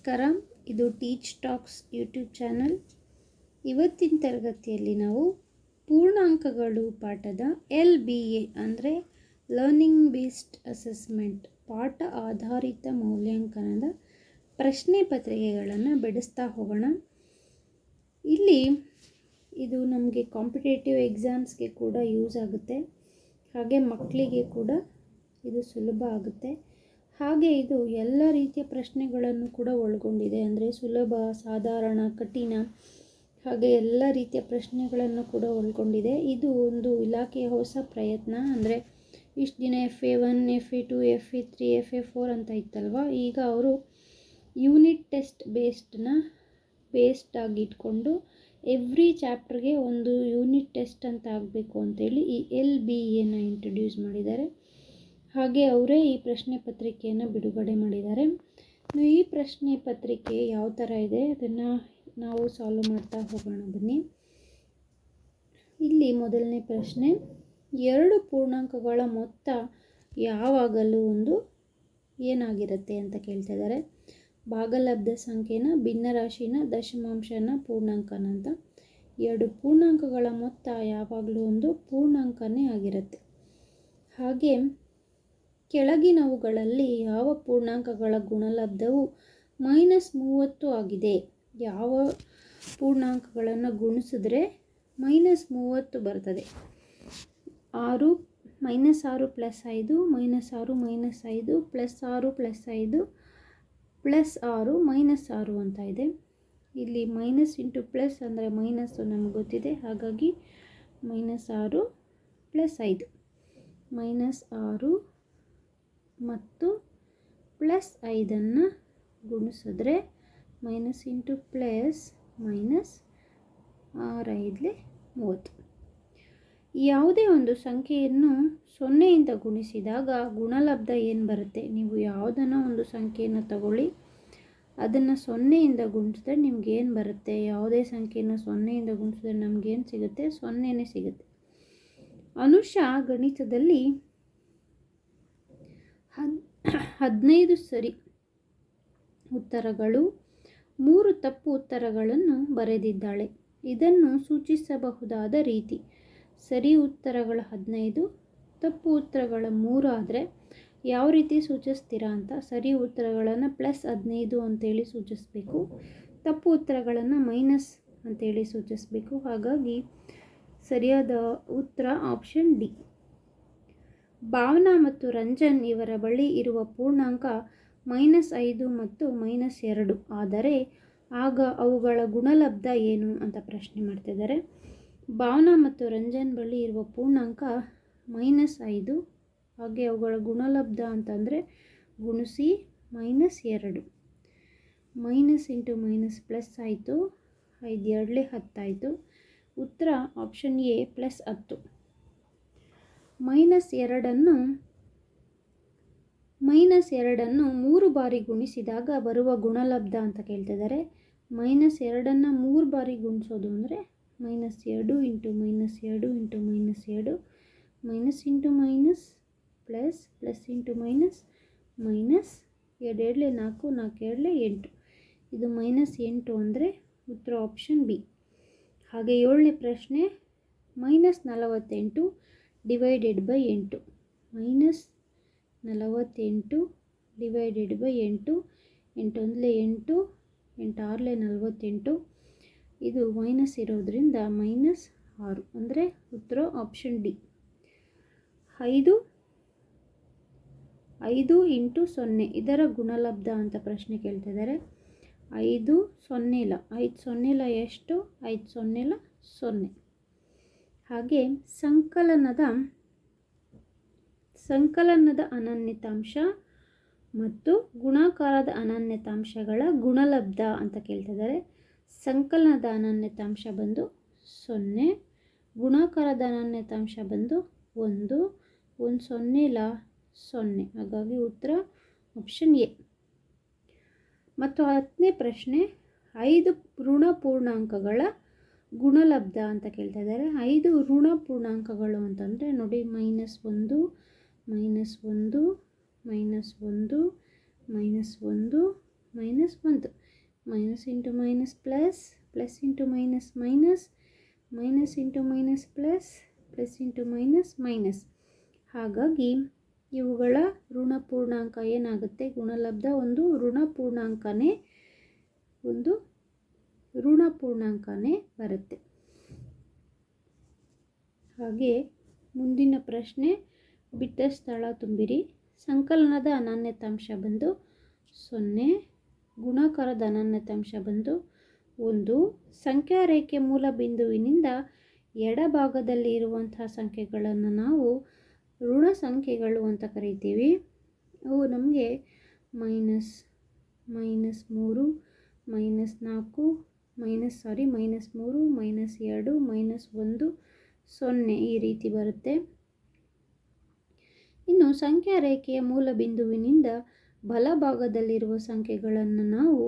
ನಮಸ್ಕಾರ. ಇದು teach tax YouTube channel ಇವತ್ತಿನ ತರಗತಿಯಲ್ಲಿ ನಾವು ಪೂರ್ಣಾಂಕಗಳು ಪಾಠದ ಎಲ್ ಬಿ ಎ ಅಂದರೆ ಲರ್ನಿಂಗ್ ಬೇಸ್ಡ್ ಅಸೆಸ್ಮೆಂಟ್ ಪಾಠ ಆಧಾರಿತ ಮೌಲ್ಯಾಂಕನದ ಪ್ರಶ್ನೆ ಪತ್ರಿಕೆಗಳನ್ನು ಬಿಡಿಸ್ತಾ ಹೋಗೋಣ. ಇಲ್ಲಿ ಇದು ನಮಗೆ ಕಾಂಪಿಟೇಟಿವ್ ಎಕ್ಸಾಮ್ಸ್ಗೆ ಕೂಡ ಯೂಸ್ ಆಗುತ್ತೆ. ಹಾಗೆ ಮಕ್ಕಳಿಗೆ ಕೂಡ ಇದು ಸುಲಭ ಆಗುತ್ತೆ. ಹಾಗೆ ಇದು ಎಲ್ಲ ರೀತಿಯ ಪ್ರಶ್ನೆಗಳನ್ನು ಕೂಡ ಒಳಗೊಂಡಿದೆ. ಅಂದರೆ ಸುಲಭ, ಸಾಧಾರಣ, ಕಠಿಣ ಹಾಗೆ ಎಲ್ಲ ರೀತಿಯ ಪ್ರಶ್ನೆಗಳನ್ನು ಕೂಡ ಒಳಗೊಂಡಿದೆ. ಇದು ಒಂದು ಇಲಾಖೆಯ ಹೊಸ ಪ್ರಯತ್ನ. ಅಂದರೆ ಇಷ್ಟು ದಿನ F A one F A two F A three F A four ಅಂತ ಇತ್ತಲ್ವ? ಈಗ ಅವರು ಯೂನಿಟ್ ಟೆಸ್ಟ್ ಬೇಸ್ಡ್ನ ಬೇಸ್ಡ್ ಆಗಿ ಇಟ್ಕೊಂಡು ಎವ್ರಿ ಚಾಪ್ಟರ್ಗೆ ಒಂದು ಯೂನಿಟ್ ಟೆಸ್ಟ್ ಅಂತ ಆಗಬೇಕು ಅಂತೇಳಿ ಈ ಎಲ್ ಬಿ ಎನ ಇಂಟ್ರೊಡ್ಯೂಸ್ ಮಾಡಿದ್ದಾರೆ. ಹಾಗೆ ಅವರೇ ಈ ಪ್ರಶ್ನೆ ಪತ್ರಿಕೆಯನ್ನು ಬಿಡುಗಡೆ ಮಾಡಿದ್ದಾರೆ. ಈ ಪ್ರಶ್ನೆ ಪತ್ರಿಕೆ ಯಾವ ಥರ ಇದೆ ಅದನ್ನು ನಾವು ಸಾಲ್ವ್ ಮಾಡ್ತಾ ಹೋಗೋಣ ಬನ್ನಿ. ಇಲ್ಲಿ ಮೊದಲನೇ ಪ್ರಶ್ನೆ, ಎರಡು ಪೂರ್ಣಾಂಕಗಳ ಮೊತ್ತ ಯಾವಾಗಲೂ ಒಂದು ಏನಾಗಿರುತ್ತೆ ಅಂತ ಕೇಳ್ತಾ ಇದ್ದಾರೆ. ಭಾಗಲಬ್ಧ ಸಂಖ್ಯೆನ, ಭಿನ್ನರಾಶಿನ, ದಶಮಾಂಶನ, ಪೂರ್ಣಾಂಕನ ಅಂತ. ಎರಡು ಪೂರ್ಣಾಂಕಗಳ ಮೊತ್ತ ಯಾವಾಗಲೂ ಒಂದು ಪೂರ್ಣಾಂಕನೇ ಆಗಿರುತ್ತೆ. ಹಾಗೆ ಕೆಳಗಿನವುಗಳಲ್ಲಿ ಯಾವ ಪೂರ್ಣಾಂಕಗಳ ಗುಣಲಬ್ಧವು ಮೈನಸ್ ಮೂವತ್ತು ಆಗಿದೆ? ಯಾವ ಪೂರ್ಣಾಂಕಗಳನ್ನು ಗುಣಿಸಿದ್ರೆ ಮೈನಸ್ ಮೂವತ್ತು ಬರ್ತದೆ. ಆರು ಮೈನಸ್ ಆರು ಪ್ಲಸ್ ಐದು, ಮೈನಸ್ ಆರು ಮೈನಸ್ ಐದು, ಪ್ಲಸ್ ಆರು ಪ್ಲಸ್ ಐದು, ಪ್ಲಸ್ ಆರು ಮೈನಸ್ ಆರು ಅಂತ ಇದೆ. ಇಲ್ಲಿ ಮೈನಸ್ ಇಂಟು ಪ್ಲಸ್ ಅಂದರೆ ಮೈನಸ್ಸು ನಮ್ಗೆ ಗೊತ್ತಿದೆ. ಹಾಗಾಗಿ ಮೈನಸ್ ಆರು ಪ್ಲಸ್ ಐದು. ಮೈನಸ್ ಆರು ಮತ್ತು ಪ್ಲಸ್ ಐದನ್ನು ಗುಣಿಸಿದ್ರೆ ಮೈನಸ್ ಇಂಟು ಪ್ಲಸ್ ಮೈನಸ್ ಆರೈದಲೆ ಮೂವತ್ತು. ಯಾವುದೇ ಒಂದು ಸಂಖ್ಯೆಯನ್ನು ಸೊನ್ನೆಯಿಂದ ಗುಣಿಸಿದಾಗ ಗುಣಲಬ್ಧ ಏನು ಬರುತ್ತೆ? ನೀವು ಯಾವುದನ್ನು ಒಂದು ಸಂಖ್ಯೆಯನ್ನು ತಗೊಳ್ಳಿ. ಅದನ್ನು ಸೊನ್ನೆಯಿಂದ ಗುಣಿಸಿದ್ರೆ ನಿಮ್ಗೆ ಏನು ಬರುತ್ತೆ? ಯಾವುದೇ ಸಂಖ್ಯೆಯನ್ನು ಸೊನ್ನೆಯಿಂದ ಗುಣಿಸಿದ್ರೆ ನಮಗೇನು ಸಿಗುತ್ತೆ? ಸೊನ್ನೆನೇ ಸಿಗುತ್ತೆ. ಅನುಷ ಗಣಿತದಲ್ಲಿ ಹದಿನೈದು ಸರಿ ಉತ್ತರಗಳು, ಮೂರು ತಪ್ಪು ಉತ್ತರಗಳನ್ನು ಬರೆದಿದ್ದಾಳೆ. ಇದನ್ನು ಸೂಚಿಸಬಹುದಾದ ರೀತಿ, ಸರಿ ಉತ್ತರಗಳು ಹದಿನೈದು, ತಪ್ಪು ಉತ್ತರಗಳ ಮೂರು ಆದರೆ ಯಾವ ರೀತಿ ಸೂಚಿಸ್ತೀರಾ ಅಂತ ಸರಿ ಉತ್ತರಗಳನ್ನು ಪ್ಲಸ್ ಹದಿನೈದು ಅಂತೇಳಿ ಸೂಚಿಸಬೇಕು, ತಪ್ಪು ಉತ್ತರಗಳನ್ನು ಮೈನಸ್ ಅಂತೇಳಿ ಸೂಚಿಸಬೇಕು. ಹಾಗಾಗಿ ಸರಿಯಾದ ಉತ್ತರ ಆಪ್ಷನ್ ಡಿ. ಭಾವನಾ ಮತ್ತು ರಂಜನ್ ಇವರ ಬಳಿ ಇರುವ ಪೂರ್ಣಾಂಕ ಮೈನಸ್ ಐದು ಮತ್ತು ಮೈನಸ್ ಎರಡು. ಆದರೆ ಆಗ ಅವುಗಳ ಗುಣಲಬ್ಧ ಏನು ಅಂತ ಪ್ರಶ್ನೆ ಮಾಡ್ತಿದ್ದಾರೆ. ಭಾವನಾ ಮತ್ತು ರಂಜನ್ ಬಳಿ ಇರುವ ಪೂರ್ಣಾಂಕ ಮೈನಸ್ ಐದು. ಹಾಗೆ ಅವುಗಳ ಗುಣಲಬ್ಧ ಅಂತಂದರೆ ಗುಣಿಸಿ ಮೈನಸ್ ಎರಡು. ಮೈನಸ್ ಇಂಟು ಮೈನಸ್ ಪ್ಲಸ್ ಆಯಿತು. ಐದು ಎರಡಲೇ ಹತ್ತಾಯಿತು. ಉತ್ತರ ಆಪ್ಷನ್ ಎ ಪ್ಲಸ್ ಹತ್ತು. ಮೈನಸ್ ಎರಡನ್ನು ಮೈನಸ್ ಎರಡನ್ನು ಮೂರು ಬಾರಿ ಗುಣಿಸಿದಾಗ ಬರುವ ಗುಣಲಬ್ಧ ಅಂತ ಕೇಳ್ತಿದ್ದಾರೆ. ಮೈನಸ್ ಎರಡನ್ನು ಮೂರು ಬಾರಿ ಗುಣಿಸೋದು ಅಂದರೆ ಮೈನಸ್ ಎರಡು ಇಂಟು ಮೈನಸ್ ಎರಡು ಇಂಟು ಮೈನಸ್ ಎರಡು, minus into minus plus plus into minus minus ಎರಡು. ಎರಡಲೇ ನಾಲ್ಕು ನಾಲ್ಕು ಎರಡಲೇ ಎಂಟು. ಇದು ಮೈನಸ್ ಎಂಟು ಅಂದರೆ ಉತ್ತರ ಆಪ್ಷನ್ ಬಿ ಹಾಗೆ ಏಳನೇ ಪ್ರಶ್ನೆ, ಮೈನಸ್ ನಲವತ್ತೆಂಟು ಡಿವೈಡೆಡ್ ಬೈ ಎಂಟು ಮೈನಸ್ ನಲವತ್ತೆಂಟು ಡಿವೈಡೆಡ್ ಬೈ ಎಂಟು ಎಂಟು ಒಂದಲೇ ಎಂಟು ಎಂಟು ಆರಲೆ ನಲವತ್ತೆಂಟು. ಇದು ಮೈನಸ್ ಇರೋದರಿಂದ ಮೈನಸ್ ಆರು. ಅಂದರೆ ಉತ್ತರ ಆಪ್ಷನ್ ಡಿ ಐದು ಐದು ಇಂಟು ಸೊನ್ನೆ. ಇದರ ಗುಣಲಬ್ಧ ಅಂತ ಪ್ರಶ್ನೆ ಕೇಳ್ತಿದ್ದಾರೆ. ಐದು ಸೊನ್ನೆಲ. ಐದು ಸೊನ್ನೆಲ ಎಷ್ಟು? ಐದು ಸೊನ್ನೆಲ ಸೊನ್ನೆ. ಹಾಗೆ ಸಂಕಲನದ ಸಂಕಲನದ ಅನನ್ಯತಾಂಶ ಮತ್ತು ಗುಣಾಕಾರದ ಅನನ್ಯತಾಂಶಗಳ ಗುಣಲಬ್ಧ ಅಂತ ಕೇಳ್ತಿದ್ದಾರೆ. ಸಂಕಲನದ ಅನನ್ಯತಾಂಶ ಬಂದು ಸೊನ್ನೆ, ಗುಣಾಕಾರದ ಅನನ್ಯತಾಂಶ ಬಂದು ಒಂದು ಒಂದು ಸೊನ್ನೆ ಇಲ್ಲ ಸೊನ್ನೆ. ಹಾಗಾಗಿ ಉತ್ತರ ಆಪ್ಷನ್ ಎ. ಮತ್ತು ಹತ್ತನೇ ಪ್ರಶ್ನೆ, ಐದು ಋಣ ಪೂರ್ಣಾಂಕಗಳ ಗುಣಲಬ್ಧ ಅಂತ ಕೇಳ್ತಾ ಇದ್ದಾರೆ. ಐದು ಋಣ ಪೂರ್ಣಾಂಕಗಳು ಅಂತಂದರೆ ನೋಡಿ ಮೈನಸ್ ಒಂದು ಮೈನಸ್ ಒಂದು ಮೈನಸ್ ಒಂದು ಮೈನಸ್ ಒಂದು ಮೈನಸ್ ಒಂದು. Minus into minus plus plus into minus minus minus into minus plus plus into minus minus ಹಾಗಾಗಿ ಇವುಗಳ ಋಣ ಪೂರ್ಣಾಂಕ ಏನಾಗುತ್ತೆ? ಗುಣಲಬ್ಧ ಒಂದು ಋಣ ಪೂರ್ಣಾಂಕನೇ ಒಂದು ಋಣ ಪೂರ್ಣಾಂಕನೇ ಬರುತ್ತೆ. ಹಾಗೆ ಮುಂದಿನ ಪ್ರಶ್ನೆ, ಬಿಟ್ಟ ಸ್ಥಳ ತುಂಬಿರಿ. ಸಂಕಲನದ ಅನನ್ಯತಾಂಶ ಬಂದು ಸೊನ್ನೆ, ಗುಣಾಕಾರದ ಅನನ್ಯತಾಂಶ ಬಂದು ಒಂದು. ಸಂಖ್ಯಾ ರೇಖೆ ಮೂಲ ಬಿಂದುವಿನಿಂದ ಎಡಭಾಗದಲ್ಲಿ ಇರುವಂತಹ ಸಂಖ್ಯೆಗಳನ್ನು ನಾವು ಋಣ ಸಂಖ್ಯೆಗಳು ಅಂತ ಕರಿತೀವಿ. ಅವು ನಮಗೆ ಮೈನಸ್ ಮೈನಸ್ ಮೂರು, ಮೈನಸ್ ನಾಲ್ಕು ಮೈನಸ್, ಸಾರಿ, ಮೈನಸ್ ಮೂರು, ಮೈನಸ್ ಎರಡು, ಮೈನಸ್ ಒಂದು, ಸೊನ್ನೆ ಈ ರೀತಿ ಬರುತ್ತೆ. ಇನ್ನು ಸಂಖ್ಯಾ ರೇಖೆಯ ಮೂಲ ಬಿಂದುವಿನಿಂದ ಬಲಭಾಗದಲ್ಲಿರುವ ಸಂಖ್ಯೆಗಳನ್ನು ನಾವು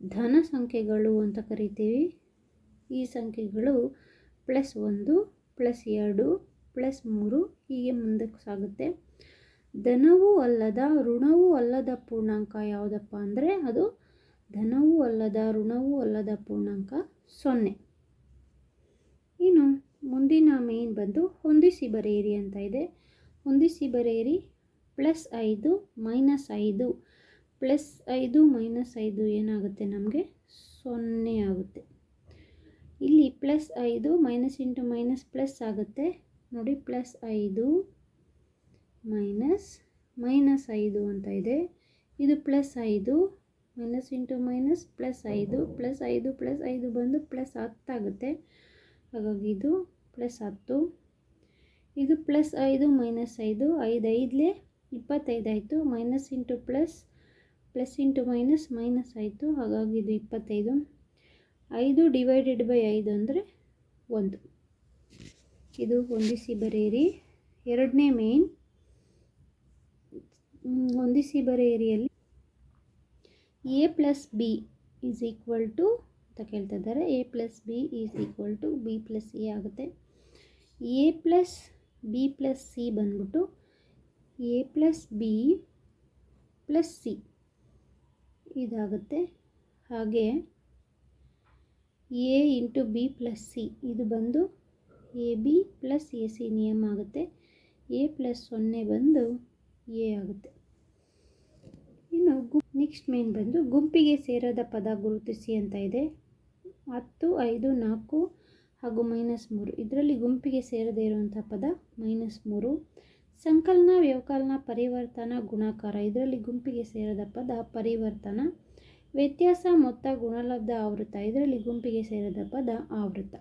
ಧನ ಸಂಖ್ಯೆಗಳು ಅಂತ ಕರಿತೀವಿ. ಈ ಸಂಖ್ಯೆಗಳು ಪ್ಲಸ್ ಒಂದು, ಪ್ಲಸ್ ಎರಡು, ಪ್ಲಸ್ ಮೂರು ಹೀಗೆ ಮುಂದಕ್ಕೆ ಸಾಗುತ್ತೆ. ಧನವೂ ಅಲ್ಲದ ಋಣವೂ ಅಲ್ಲದ ಪೂರ್ಣಾಂಕ ಯಾವುದಪ್ಪ ಅಂದರೆ ಅದು ಧನವೂ ಅಲ್ಲದ ಋಣವೂ ಅಲ್ಲದ ಪೂರ್ಣಾಂಕ ಸೊನ್ನೆ. ಇನ್ನು ಮುಂದಿನ ಮೇನ್ ಬಂದು ಹೊಂದಿಸಿ ಬರೆಯಿರಿ ಅಂತ ಇದೆ. ಹೊಂದಿಸಿ ಬರೆಯಿರಿ ಪ್ಲಸ್ ಐದು ಮೈನಸ್ ಐದು. ಪ್ಲಸ್ ಐದು ಮೈನಸ್ ಐದು ಏನಾಗುತ್ತೆ ನಮಗೆ? ಸೊನ್ನೆ ಆಗುತ್ತೆ. ಇಲ್ಲಿ ಪ್ಲಸ್ ಐದು ಮೈನಸ್ ಇಂಟು ಮೈನಸ್ ಪ್ಲಸ್ ಆಗುತ್ತೆ. ನೋಡಿ ಪ್ಲಸ್ ಐದು ಮೈನಸ್ ಮೈನಸ್ ಐದು ಅಂತ ಇದೆ. ಇದು ಪ್ಲಸ್ ಐದು ಮೈನಸ್ ಇಂಟು ಮೈನಸ್ ಪ್ಲಸ್ ಐದು ಪ್ಲಸ್ ಐದು ಪ್ಲಸ್ ಐದು ಬಂದು ಪ್ಲಸ್ ಹತ್ತಾಗುತ್ತೆ ಹಾಗಾಗಿ ಇದು ಪ್ಲಸ್ ಹತ್ತು. ಇದು ಪ್ಲಸ್ ಐದು ಮೈನಸ್ ಐದು ಐದು ಐದಲೇ ಇಪ್ಪತ್ತೈದು ಆಯಿತು. Minus into plus plus into minus minus ಆಯಿತು. ಹಾಗಾಗಿ ಇದು ಇಪ್ಪತ್ತೈದು. ಐದು ಡಿವೈಡೆಡ್ ಬೈ ಐದು ಅಂದರೆ ಒಂದು. ಇದು ಹೊಂದಿಸಿ ಬರೆಯಿರಿ. ಎರಡನೇ ಮೇನ್. ಹೊಂದಿಸಿ ಬರೆಯಿರಿಯಲ್ಲಿ A plus B is equal to ಅಂತ ಕೇಳ್ತಾ ಇದ್ದಾರೆ A plus B is equal to B plus A ಆಗುತ್ತೆ. A plus B plus C ಬಂದ್ಬಿಟ್ಟು A plus B plus C ಇದಾಗುತ್ತೆ. ಹಾಗೆ A into B plus C ಇದು ಬಂದು A B plus A C ನಿಯಮ ಆಗುತ್ತೆ. ಎ ಪ್ಲಸ್ ಸೊನ್ನೆ ಬಂದು ಎ ಆಗುತ್ತೆ. ಇನ್ನು ನೆಕ್ಸ್ಟ್ ಮೇನ್ ಬಂದು ಗುಂಪಿಗೆ ಸೇರದ ಪದ ಗುರುತಿಸಿ ಅಂತ ಇದೆ. ಹತ್ತು, ಐದು, ನಾಲ್ಕು ಹಾಗೂ ಮೈನಸ್ ಮೂರು. ಇದರಲ್ಲಿ ಗುಂಪಿಗೆ ಸೇರದೇ ಇರುವಂಥ ಪದ ಮೈನಸ್ ಮೂರು. ಸಂಕಲನ, ವ್ಯವಕಲನ, ಪರಿವರ್ತನ, ಗುಣಾಕಾರ. ಇದರಲ್ಲಿ ಗುಂಪಿಗೆ ಸೇರದ ಪದ ಪರಿವರ್ತನ. ವ್ಯತ್ಯಾಸ, ಮೊತ್ತ, ಗುಣಲಬ್ಧ, ಆವೃತ್ತ. ಇದರಲ್ಲಿ ಗುಂಪಿಗೆ ಸೇರದ ಪದ ಆವೃತ್ತ.